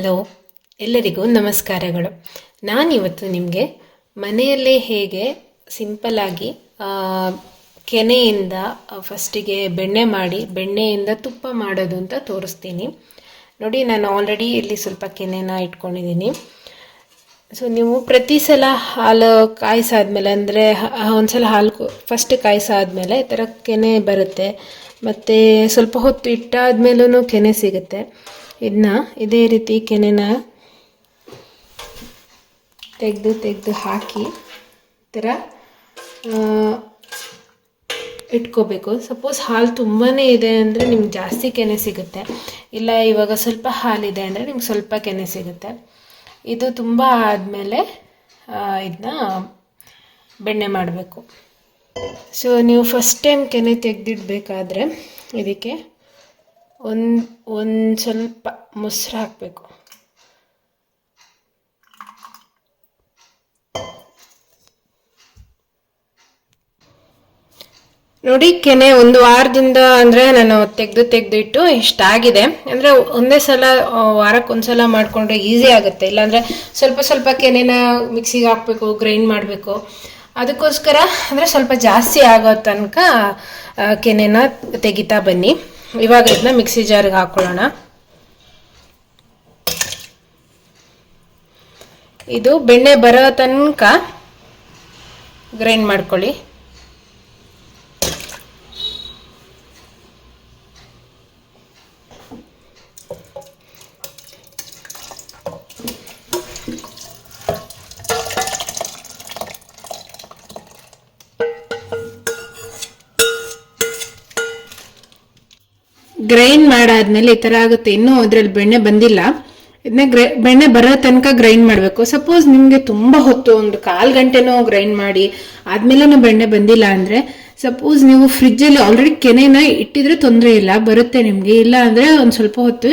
Hello, ಎಲ್ಲರಿಗೂ ನಮಸ್ಕಾರಗಳು. ನಾನಿವತ್ತು ನಿಮಗೆ ಮನೆಯಲ್ಲೇ ಹೇಗೆ ಸಿಂಪಲಾಗಿ ಕೆನೆಯಿಂದ ಫಸ್ಟಿಗೆ ಬೆಣ್ಣೆ ಮಾಡಿ, ಬೆಣ್ಣೆಯಿಂದ ತುಪ್ಪ ಮಾಡೋದು ಅಂತ ತೋರಿಸ್ತೀನಿ. ನೋಡಿ, ನಾನು ಆಲ್ರೆಡಿ ಇಲ್ಲಿ ಸ್ವಲ್ಪ ಕೆನೆನ ಇಟ್ಕೊಂಡಿದ್ದೀನಿ. ಸೊ ನೀವು ಪ್ರತಿ ಸಲ ಹಾಲು ಕಾಯಿಸಾದ್ಮೇಲೆ, ಅಂದರೆ ಒಂದ್ಸಲ ಹಾಲು ಫಸ್ಟ್ ಕಾಯಿಸಾದ್ಮೇಲೆ ಈ ಥರ ಕೆನೆ ಬರುತ್ತೆ. ಮತ್ತು ಸ್ವಲ್ಪ ಹೊತ್ತು ಇಟ್ಟಾದ್ಮೇಲೂ ಕೆನೆ ಸಿಗುತ್ತೆ. ಇದನ್ನ ಇದೇ ರೀತಿ ಕೆನೆನ ತೆಗೆದು ತೆಗೆದು ಹಾಕಿ ಥರ ಇಟ್ಕೋಬೇಕು. ಸಪೋಸ್ ಹಾಲು ತುಂಬಾ ಇದೆ ಅಂದರೆ ನಿಮ್ಗೆ ಜಾಸ್ತಿ ಕೆನೆ ಸಿಗುತ್ತೆ. ಇಲ್ಲ, ಇವಾಗ ಸ್ವಲ್ಪ ಹಾಲಿದೆ ಅಂದರೆ ನಿಮ್ಗೆ ಸ್ವಲ್ಪ ಕೆನೆ ಸಿಗುತ್ತೆ. ಇದು ತುಂಬ ಆದಮೇಲೆ ಇದನ್ನ ಬೆಣ್ಣೆ ಮಾಡಬೇಕು. ಸೊ ನೀವು ಫಸ್ಟ್ ಟೈಮ್ ಕೆನೆ ತೆಗೆದಿಡಬೇಕಾದ್ರೆ, ಇದಕ್ಕೆ ಒಂದು ಒಂದು ಸ್ವಲ್ಪ ಮೊಸರು ಹಾಕಬೇಕು. ನೋಡಿ, ಕೆನೆ ಒಂದು ವಾರದಿಂದ ಅಂದರೆ ನಾನು ತೆಗೆದು ತೆಗೆದು ಇಟ್ಟು ಇಷ್ಟಾಗಿದೆ ಅಂದರೆ ಒಂದೇ ಸಲ ವಾರಕ್ಕೆ ವಾರಕ್ಕೆ ಒಂದ್ಸಲ ಮಾಡಿಕೊಂಡ್ರೆ ಈಸಿ ಆಗುತ್ತೆ. ಇಲ್ಲಾಂದರೆ ಸ್ವಲ್ಪ ಸ್ವಲ್ಪ ಕೆನೆನ ಮಿಕ್ಸಿಗೆ ಹಾಕಬೇಕು ಗ್ರೈಂಡ್ ಮಾಡಬೇಕು. ಅದಕ್ಕೋಸ್ಕರ ಅಂದರೆ ಸ್ವಲ್ಪ ಜಾಸ್ತಿ ಆಗೋ ತನಕ ಕೆನೆನ ತೆಗಿತಾ ಬನ್ನಿ. ಇವಾಗ ಇದನ್ನ ಮಿಕ್ಸಿ ಜಾರ್ಗೆ ಹಾಕೊಳ್ಳೋಣ. ಇದು ಬೆಣ್ಣೆ ಬರೋ ತನಕ ಗ್ರೈಂಡ್ ಮಾಡ್ಕೊಳ್ಳಿ. ಗ್ರೈಂಡ್ ಮಾಡಾದ್ಮೇಲೆ ಈ ಥರ ಆಗುತ್ತೆ. ಇನ್ನೂ ಅದ್ರಲ್ಲಿ ಬೆಣ್ಣೆ ಬಂದಿಲ್ಲ. ಇದನ್ನ ಗ್ರೈ, ಬೆಣ್ಣೆ ಬರೋ ತನಕ ಗ್ರೈಂಡ್ ಮಾಡಬೇಕು. ಸಪೋಸ್ ನಿಮಗೆ ತುಂಬ ಹೊತ್ತು, ಒಂದು ಕಾಲು ಗಂಟೆನೋ ಗ್ರೈಂಡ್ ಮಾಡಿ ಆದ್ಮೇಲೆ ಬೆಣ್ಣೆ ಬಂದಿಲ್ಲ ಅಂದರೆ ಸಪೋಸ್ ನೀವು ಫ್ರಿಜ್ಜಲ್ಲಿ ಆಲ್ರೆಡಿ ಕೆನೆನ ಇಟ್ಟಿದ್ರೆ ತೊಂದರೆ ಇಲ್ಲ, ಬರುತ್ತೆ ನಿಮಗೆ. ಇಲ್ಲ ಅಂದರೆ ಒಂದು ಸ್ವಲ್ಪ ಹೊತ್ತು,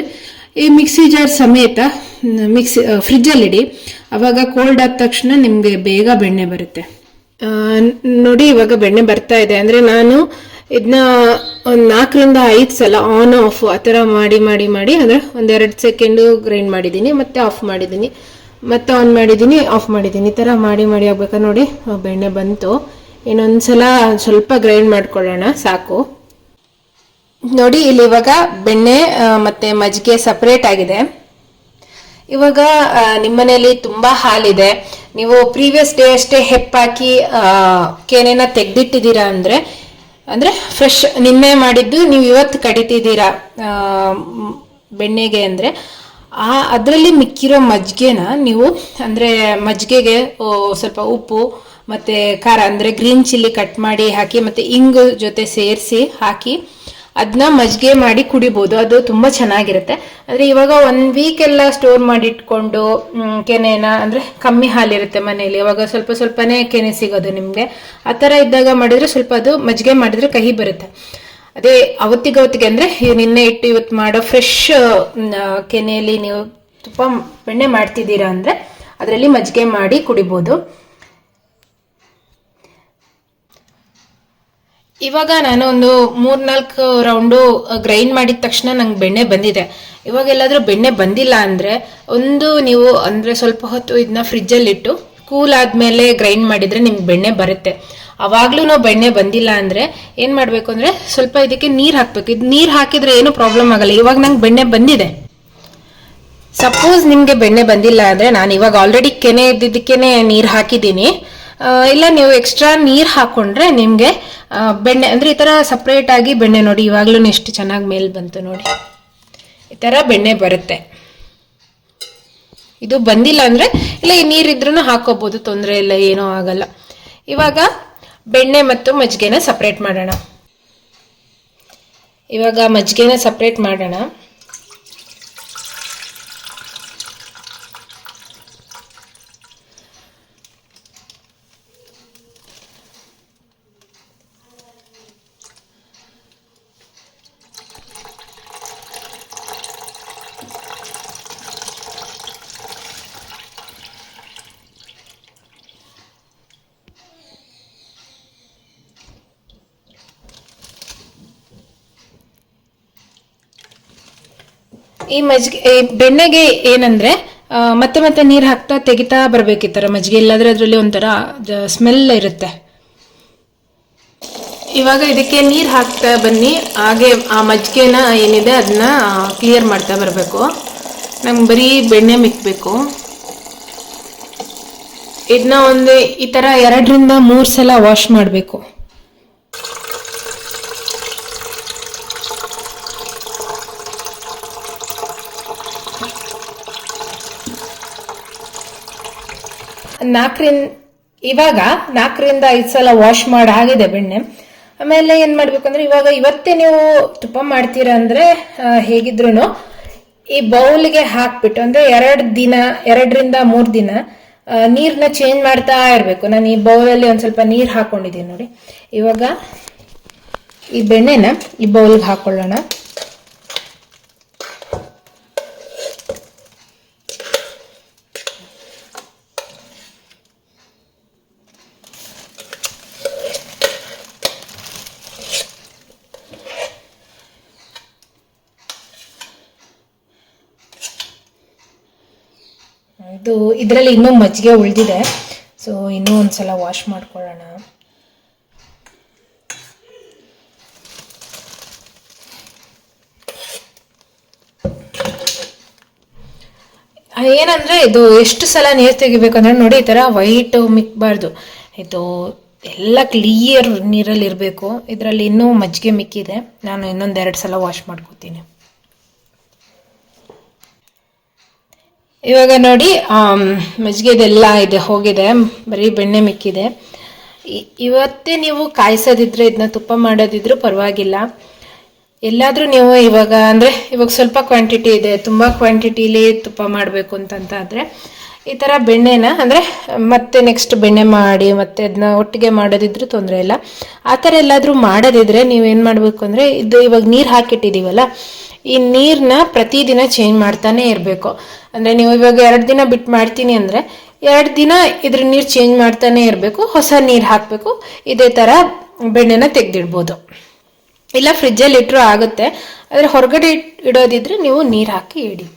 ಈ ಮಿಕ್ಸಿ ಜಾರ್ ಸಮೇತ ಮಿಕ್ಸಿ ಫ್ರಿಜ್ಜಲ್ಲಿಡಿ ಅವಾಗ ಕೋಲ್ಡ್ ಆದ ತಕ್ಷಣ ನಿಮಗೆ ಬೇಗ ಬೆಣ್ಣೆ ಬರುತ್ತೆ. ನೋಡಿ ಇವಾಗ ಬೆಣ್ಣೆ ಬರ್ತಾ ಇದೆ. ಅಂದರೆ ನಾನು ಇದನ್ನ ಒಂದು ನಾಲ್ಕರಿಂದ ಐದು ಸಲ ಆನ್ ಆಫ್ ಆ ಥರ ಮಾಡಿ ಮಾಡಿ ಮಾಡಿ, ಅಂದರೆ ಒಂದೆರಡು ಸೆಕೆಂಡು ಗ್ರೈಂಡ್ ಮಾಡಿದ್ದೀನಿ ಮತ್ತೆ ಆಫ್ ಮಾಡಿದ್ದೀನಿ ಮತ್ತೆ ಆನ್ ಮಾಡಿದ್ದೀನಿ ಆಫ್ ಮಾಡಿದ್ದೀನಿ ಈ ಥರ ಮಾಡಿ ಮಾಡಿ ಆಗ್ಬೇಕಾ ನೋಡಿ ಬೆಣ್ಣೆ ಬಂತು. ಇನ್ನೊಂದು ಸಲ ಸ್ವಲ್ಪ ಗ್ರೈಂಡ್ ಮಾಡ್ಕೊಳ್ಳೋಣ, ಸಾಕು. ನೋಡಿ, ಇಲ್ಲಿ ಇವಾಗ ಬೆಣ್ಣೆ ಮತ್ತೆ ಮಜ್ಜಿಗೆ ಸಪ್ರೇಟ್ ಆಗಿದೆ. ಇವಾಗ ನಿಮ್ಮನೇಲಿ ತುಂಬಾ ಹಾಲಿದೆ. ನೀವು ಪ್ರೀವಿಯಸ್ ಡೇ ಅಷ್ಟೇ ಹೆಪ್ಪಾಕಿ ಕೆನೆನ ತೆಗ್ದಿಟ್ಟಿದ್ದೀರಾ ಅಂದ್ರೆ ಅಂದ್ರೆ ಫ್ರೆಶ್ ನಿನ್ನೆ ಮಾಡಿದ್ದು ನೀವು ಇವತ್ತು ಕಡಿತಿದ್ದೀರಾ ಬೆಣ್ಣೆಗೆ ಅಂದ್ರೆ, ಆ, ಅದರಲ್ಲಿ ಮಿಕ್ಕಿರೋ ಮಜ್ಜಿಗೆನ ನೀವು ಅಂದ್ರೆ ಮಜ್ಜಿಗೆಗೆ ಸ್ವಲ್ಪ ಉಪ್ಪು, ಮತ್ತೆ ಖಾರ, ಅಂದ್ರೆ ಗ್ರೀನ್ ಚಿಲ್ಲಿ ಕಟ್ ಮಾಡಿ ಹಾಕಿ, ಮತ್ತೆ ಇಂಗು ಜೊತೆ ಸೇರಿಸಿ ಹಾಕಿ ಅದನ್ನ ಮಜ್ಜಿಗೆ ಮಾಡಿ ಕುಡಿಬೋದು. ಅದು ತುಂಬಾ ಚೆನ್ನಾಗಿರುತ್ತೆ. ಅಂದ್ರೆ ಇವಾಗ ಒನ್ ವೀಕ್ ಎಲ್ಲ ಸ್ಟೋರ್ ಮಾಡಿ ಇಟ್ಕೊಂಡು ಕೆನೆನ ಅಂದ್ರೆ ಕಮ್ಮಿ ಹಾಲಿರುತ್ತೆ ಮನೆಯಲ್ಲಿ. ಇವಾಗ ಸ್ವಲ್ಪ ಸ್ವಲ್ಪನೇ ಕೆನೆ ಸಿಗೋದು ನಿಮ್ಗೆ. ಆ ಥರ ಇದ್ದಾಗ ಮಾಡಿದ್ರೆ ಸ್ವಲ್ಪ ಅದು ಮಜ್ಜಿಗೆ ಮಾಡಿದ್ರೆ ಕಹಿ ಬರುತ್ತೆ. ಅದೇ ಅವತ್ತಿಗೆ ಅವತ್ತಿಗೆ ಅಂದ್ರೆ ನಿನ್ನೆ ಇಟ್ಟು ಇವತ್ತು ಮಾಡೋ ಫ್ರೆಶ್ ಕೆನೆಯಲ್ಲಿ ನೀವು ತುಪ್ಪ ಬೆಣ್ಣೆ ಮಾಡ್ತಿದ್ದೀರಾ ಅಂದ್ರೆ ಅದರಲ್ಲಿ ಮಜ್ಜಿಗೆ ಮಾಡಿ ಕುಡಿಬೋದು. ಇವಾಗ ನಾನು ಒಂದು ಮೂರ್ನಾಲ್ಕು ರೌಂಡು ಗ್ರೈಂಡ್ ಮಾಡಿದ ತಕ್ಷಣ ನಂಗೆ ಬೆಣ್ಣೆ ಬಂದಿದೆ. ಇವಾಗ ಎಲ್ಲಾದರೂ ಬೆಣ್ಣೆ ಬಂದಿಲ್ಲ ಅಂದ್ರೆ ಒಂದು ನೀವು ಅಂದ್ರೆ ಸ್ವಲ್ಪ ಹೊತ್ತು ಇದನ್ನ ಫ್ರಿಜ್ಜಲ್ಲಿ ಇಟ್ಟು ಕೂಲ್ ಆದಮೇಲೆ ಗ್ರೈಂಡ್ ಮಾಡಿದ್ರೆ ನಿಮ್ಗೆ ಬೆಣ್ಣೆ ಬರುತ್ತೆ. ಅವಾಗಲೂ ಬೆಣ್ಣೆ ಬಂದಿಲ್ಲ ಅಂದ್ರೆ ಏನು ಮಾಡಬೇಕು ಅಂದ್ರೆ ಸ್ವಲ್ಪ ಇದಕ್ಕೆ ನೀರು ಹಾಕಬೇಕು. ಇದು ನೀರು ಹಾಕಿದ್ರೆ ಏನು ಪ್ರಾಬ್ಲಮ್ ಆಗಲ್ಲ. ಇವಾಗ ನಂಗೆ ಬೆಣ್ಣೆ ಬಂದಿದೆ. ಸಪೋಸ್ ನಿಮಗೆ ಬೆಣ್ಣೆ ಬಂದಿಲ್ಲ ಅಂದ್ರೆ ನಾನು ಇವಾಗ ಆಲ್ರೆಡಿ ಕೆನೆ ಇದ್ದಿದ್ದಕ್ಕೇನೆ ನೀರು ಹಾಕಿದ್ದೀನಿ. ಇಲ್ಲ ನೀವು ಎಕ್ಸ್ಟ್ರಾ ನೀರು ಹಾಕೊಂಡ್ರೆ ನಿಮ್ಗೆ ಬೆಣ್ಣೆ, ಅಂದ್ರೆ ಈ ತರ ಸಪ್ರೇಟ್ ಆಗಿ ಬೆಣ್ಣೆ ನೋಡಿ, ಇವಾಗ್ಲೂ ಎಷ್ಟು ಚೆನ್ನಾಗಿ ಮೇಲ್ ಬಂತು ನೋಡಿ. ಈ ತರ ಬೆಣ್ಣೆ ಬರುತ್ತೆ. ಇದು ಬಂದಿಲ್ಲ ಅಂದ್ರೆ, ಇಲ್ಲ, ಈ ನೀರಿದ್ರೂ ಹಾಕೋಬಹುದು ತೊಂದರೆ ಇಲ್ಲ, ಏನೂ ಆಗಲ್ಲ. ಇವಾಗ ಬೆಣ್ಣೆ ಮತ್ತು ಮಜ್ಜಿಗೆನ ಸಪ್ರೇಟ್ ಮಾಡೋಣ. ಇವಾಗ ಮಜ್ಜಿಗೆನ ಸಪ್ರೇಟ್ ಮಾಡೋಣ. ಈ ಮಜ್ಜಿಗೆ ಈ ಬೆಣ್ಣೆಗೆ ಏನಂದ್ರೆ ಮತ್ತೆ ಮತ್ತೆ ನೀರು ಹಾಕ್ತಾ ತೆಗಿತಾ ಬರ್ಬೇಕು ಈ ಥರ ಮಜ್ಜಿಗೆ ಇಲ್ಲಾದ್ರೆ ಅದರಲ್ಲಿ ಒಂಥರ ಸ್ಮೆಲ್ ಇರುತ್ತೆ. ಇವಾಗ ಇದಕ್ಕೆ ನೀರು ಹಾಕ್ತಾ ಬನ್ನಿ. ಹಾಗೆ ಆ ಮಜ್ಜಿಗೆನ ಏನಿದೆ ಅದನ್ನ ಕ್ಲಿಯರ್ ಮಾಡ್ತಾ ಬರಬೇಕು. ನಮ್ಗೆ ಬರೀ ಬೆಣ್ಣೆ ಮಿಕ್ಕಬೇಕು ಇದನ್ನ ಒಂದು, ಈ ಥರ ಎರಡರಿಂದ ಮೂರು ಸಲ ವಾಶ್ ಮಾಡಬೇಕು. ನಾಲ್ಕರಿಂದ ಇವಾಗ ನಾಲ್ಕರಿಂದ ಐದು ಸಲ ವಾಶ್ ಮಾಡಿ ಆಗಿದೆ ಬೆಣ್ಣೆ. ಆಮೇಲೆ ಏನು ಮಾಡಬೇಕು ಅಂದ್ರೆ ಇವಾಗ ಇವತ್ತೇ ನೀವು ತುಪ್ಪ ಮಾಡ್ತೀರಾ ಅಂದ್ರೆ ಹೇಗಿದ್ರು ಈ ಬೌಲ್ಗೆ ಹಾಕ್ಬಿಟ್ಟು, ಅಂದ್ರೆ ಎರಡು ದಿನ, ಎರಡರಿಂದ ಮೂರು ದಿನ ನೀರನ್ನ ಚೇಂಜ್ ಮಾಡ್ತಾ ಇರಬೇಕು. ನಾನು ಈ ಬೌಲಲ್ಲಿ ಒಂದು ಸ್ವಲ್ಪ ನೀರು ಹಾಕೊಂಡಿದ್ದೀನಿ ನೋಡಿ. ಇವಾಗ ಈ ಬೆಣ್ಣೆನ ಈ ಬೌಲ್ಗೆ ಹಾಕೊಳ್ಳೋಣ. ಇದು ಇದರಲ್ಲಿ ಇನ್ನೂ ಮಜ್ಜಿಗೆ ಉಳಿದಿದೆ. ಸೊ ಇನ್ನೂ ಒಂದ್ಸಲ ವಾಶ್ ಮಾಡ್ಕೊಳ್ಳೋಣ. ಏನಂದರೆ ಇದು ಎಷ್ಟು ಸಲ ನೀರು ತೆಗಿಬೇಕು ಅಂದ್ರೆ ನೋಡಿ, ಈ ಥರ ವೈಟ್ ಮಿಕ್ಕಬಾರ್ದು ಇದು ಎಲ್ಲ ಕ್ಲಿಯರ್ ನೀರಲ್ಲಿ ಇರಬೇಕು ಇದರಲ್ಲಿ ಇನ್ನೂ ಮಜ್ಜಿಗೆ ಮಿಕ್ಕಿದೆ. ನಾನು ಇನ್ನೊಂದೆರಡು ಸಲ ವಾಶ್ ಮಾಡ್ಕೋತೀನಿ. ಇವಾಗ ನೋಡಿ ಮಜ್ಜಿಗೆದೆಲ್ಲ ಇದೆ, ಹೋಗಿದೆ, ಬರೀ ಬೆಣ್ಣೆ ಮಿಕ್ಕಿದೆ. ಇವತ್ತೇ ನೀವು ಕಾಯಿಸೋದಿದ್ರೆ ಇದನ್ನ ತುಪ್ಪ ಮಾಡೋದಿದ್ರೂ ಪರವಾಗಿಲ್ಲ. ಎಲ್ಲಾದ್ರೂ ನೀವು ಇವಾಗ ಅಂದ್ರೆ, ಇವಾಗ ಸ್ವಲ್ಪ ಕ್ವಾಂಟಿಟಿ ಇದೆ, ತುಂಬಾ ಕ್ವಾಂಟಿಟೀಲಿ ತುಪ್ಪ ಮಾಡಬೇಕು ಅಂತಂತ ಆದ್ರೆ ಈ ತರ ಬೆಣ್ಣೆನ ಅಂದ್ರೆ, ಮತ್ತೆ ನೆಕ್ಸ್ಟ್ ಬೆಣ್ಣೆ ಮಾಡಿ, ಮತ್ತೆ ಅದನ್ನ ಒಟ್ಟಿಗೆ ಮಾಡೋದಿದ್ರೂ ತೊಂದರೆ ಇಲ್ಲ. ಆ ಥರ ಎಲ್ಲಾದರೂ ಮಾಡೋದಿದ್ರೆ ನೀವೇನ್ ಮಾಡಬೇಕು ಅಂದ್ರೆ, ಇದು ಇವಾಗ ನೀರು ಹಾಕಿಟ್ಟಿದೀವಲ್ಲ ಈ ನೀರ್ನ ಪ್ರತಿದಿನ ಚೇಂಜ್ ಮಾಡ್ತಾನೆ ಇರಬೇಕು. ಅಂದ್ರೆ ನೀವು ಇವಾಗ ಎರಡು ದಿನ ಬಿಟ್ಟು ಮಾಡ್ತೀನಿ ಅಂದ್ರೆ ಎರಡು ದಿನ ಇದ್ರ ನೀರು ಚೇಂಜ್ ಮಾಡ್ತಾನೆ ಇರಬೇಕು, ಹೊಸ ನೀರು ಹಾಕಬೇಕು, ಇದೇ ತರ ಬೆಣ್ಣೆನ ತೆಗೆದಿಡ್ಬೋದು. ಇಲ್ಲ ಫ್ರಿಜ್ಜಲ್ಲಿ ಇಟ್ಟರೂ ಆಗುತ್ತೆ, ಆದರೆ ಹೊರಗಡೆ ಇಡೋದಿದ್ರೆ ನೀವು ನೀರು ಹಾಕಿ ಇಡಿ.